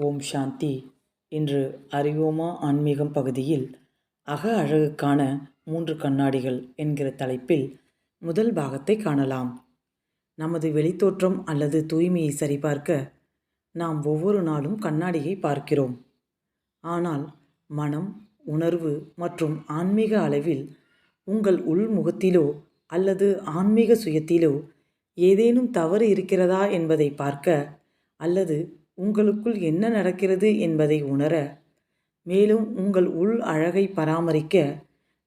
ஓம் சாந்தி. இன்று அறிவோமா ஆன்மீகம் பகுதியில் அக அழகுக்கான மூன்று கண்ணாடிகள் என்கிற தலைப்பில் முதல் பாகத்தை காணலாம். நமது வெளித்தோற்றம் அல்லது தூய்மையை சரிபார்க்க நாம் ஒவ்வொரு நாளும் கண்ணாடியை பார்க்கிறோம். ஆனால் மனம் உணர்வு மற்றும் ஆன்மீக அளவில் உங்கள் உள்முகத்திலோ அல்லது ஆன்மீக சுயத்திலோ ஏதேனும் தவறு இருக்கிறதா என்பதை பார்க்க அல்லது உங்களுக்குள் என்ன நடக்கிறது என்பதை உணர மேலும் உங்கள் உள் அழகை பராமரிக்க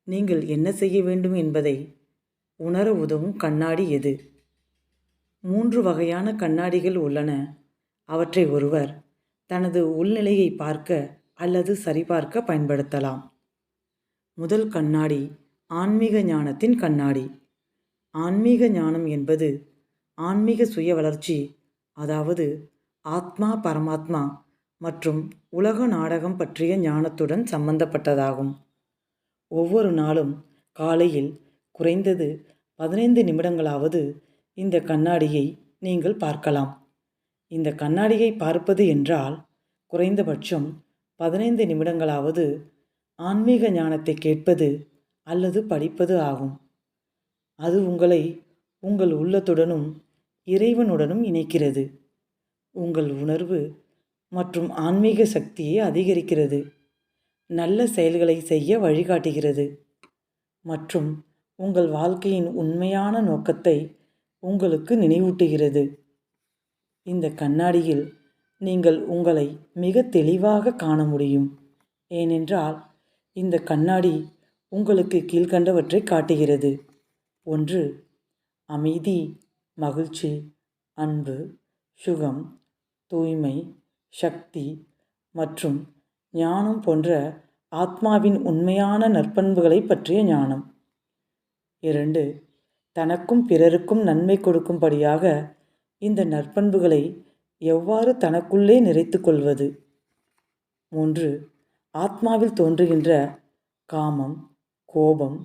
நீங்கள் என்ன செய்ய வேண்டும் என்பதை உணர உதவும் கண்ணாடி எது? மூன்று வகையான கண்ணாடிகள் உள்ளன. அவற்றை ஒருவர் தனது உள்நிலையை பார்க்க அல்லது சரிபார்க்க பயன்படுத்தலாம். முதல் கண்ணாடி ஆன்மீக ஞானத்தின் கண்ணாடி. ஆன்மீக ஞானம் என்பது ஆன்மீக சுய வளர்ச்சி அதாவது ஆத்மா பரமாத்மா மற்றும் உலக நாடகம் பற்றிய ஞானத்துடன் சம்பந்தப்பட்டதாகும். ஒவ்வொரு நாளும் காலையில் குறைந்தது பதினைந்து நிமிடங்களாவது இந்த கண்ணாடியை நீங்கள் பார்க்கலாம். இந்த கண்ணாடியை பார்ப்பது என்றால் குறைந்தபட்சம் பதினைந்து நிமிடங்களாவது ஆன்மீக ஞானத்தை கேட்பது அல்லது படிப்பது ஆகும். அது உங்களை உங்கள் உள்ளத்துடனும் இறைவனுடனும் இணைக்கிறது. உங்கள் உணர்வு மற்றும் ஆன்மீக சக்தியை அதிகரிக்கிறது. நல்ல செயல்களை செய்ய வழிகாட்டுகிறது. மற்றும் உங்கள் வாழ்க்கையின் உண்மையான நோக்கத்தை உங்களுக்கு நினைவூட்டுகிறது. இந்த கண்ணாடியில் நீங்கள் உங்களை மிக தெளிவாக காண முடியும். ஏனென்றால் இந்த கண்ணாடி உங்களுக்கு கீழ்கண்டவற்றை காட்டுகிறது. ஒன்று அமைதி மகிழ்ச்சி அன்பு சுகம் தூய்மை சக்தி மற்றும் ஞானம் போன்ற ஆத்மாவின் உண்மையான நற்பண்புகளை பற்றிய ஞானம். இரண்டு தனக்கும் பிறருக்கும் நன்மை கொடுக்கும்படியாக இந்த நற்பண்புகளை எவ்வாறு தனக்குள்ளே நிறைத்து கொள்வது? மூன்று ஆத்மாவில் தோன்றுகின்ற காமம் கோபம்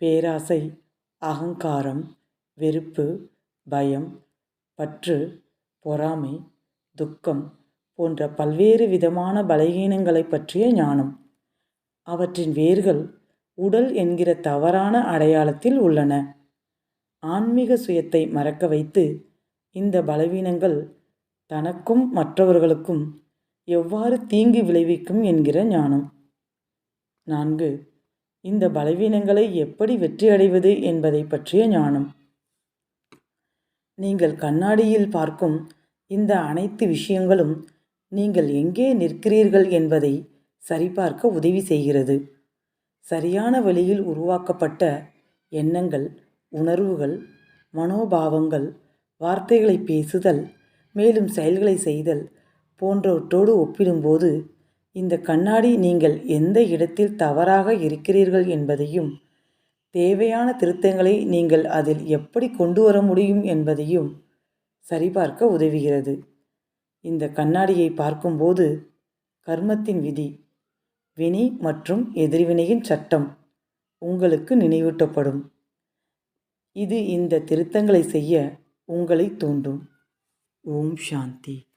பேராசை அகங்காரம் வெறுப்பு பயம் பற்று பொறாமை துக்கம் போன்ற பல்வேறு விதமான பலகீனங்களை பற்றிய ஞானம். அவற்றின் வேர்கள் உடல் என்கிற தவறான அடையாளத்தில் உள்ளன. ஆன்மீக சுயத்தை மறக்க வைத்து இந்த பலவீனங்கள் தனக்கும் மற்றவர்களுக்கும் எவ்வாறு தீங்கு விளைவிக்கும் என்கிற ஞானம். நான்கு இந்த பலவீனங்களை எப்படி வெற்றியடைவது என்பதை பற்றிய ஞானம். நீங்கள் கண்ணாடியில் பார்க்கும் இந்த அனைத்து விஷயங்களும் நீங்கள் எங்கே நிற்கிறீர்கள் என்பதை சரிபார்க்க உதவி செய்கிறது. சரியான வழியில் உருவாக்கப்பட்ட எண்ணங்கள் உணர்வுகள் மனோபாவங்கள் வார்த்தைகளை பேசுதல் மேலும் செயல்களை செய்தல் போன்றவற்றோடு ஒப்பிடும்போது இந்த கண்ணாடி நீங்கள் எந்த இடத்தில் தவறாக இருக்கிறீர்கள் என்பதையும் தேவையான திருத்தங்களை நீங்கள் அதில் எப்படி கொண்டு வர முடியும் என்பதையும் சரிபார்க்க உதவுகிறது. இந்த கண்ணாடியை பார்க்கும்போது கர்மத்தின் விதி வினி மற்றும் எதிர்வினையின் சட்டம் உங்களுக்கு நினைவூட்டப்படும். இது இந்த திருத்தங்களை செய்ய உங்களை தூண்டும். ஓம் சாந்தி.